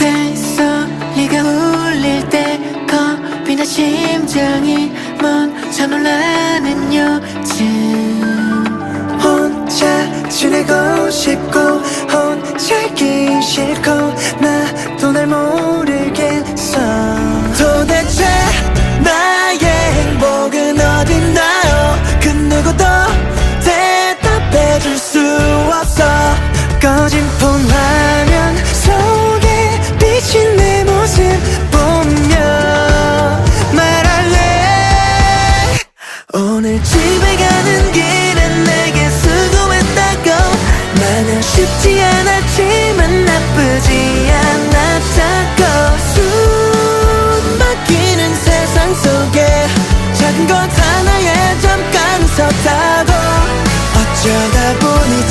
옆에 있어. 네가 울릴 때 겁이나 심장이 멈춰 놀라는 요즘. 혼자 지내고 싶고 혼자 있기 싫고 나도 날 모르겠어. 도대체 나의 행복은 어딨나요? 그 누구도 대답해줄 수 없어. 꺼진 오늘 집에 가는 길엔 내게 수고했다고. 마냥 쉽지 않았지만 나쁘지 않았다고. 숨 막히는 세상 속에 작은 것 하나에 잠깐 섰다고. 어쩌다 보니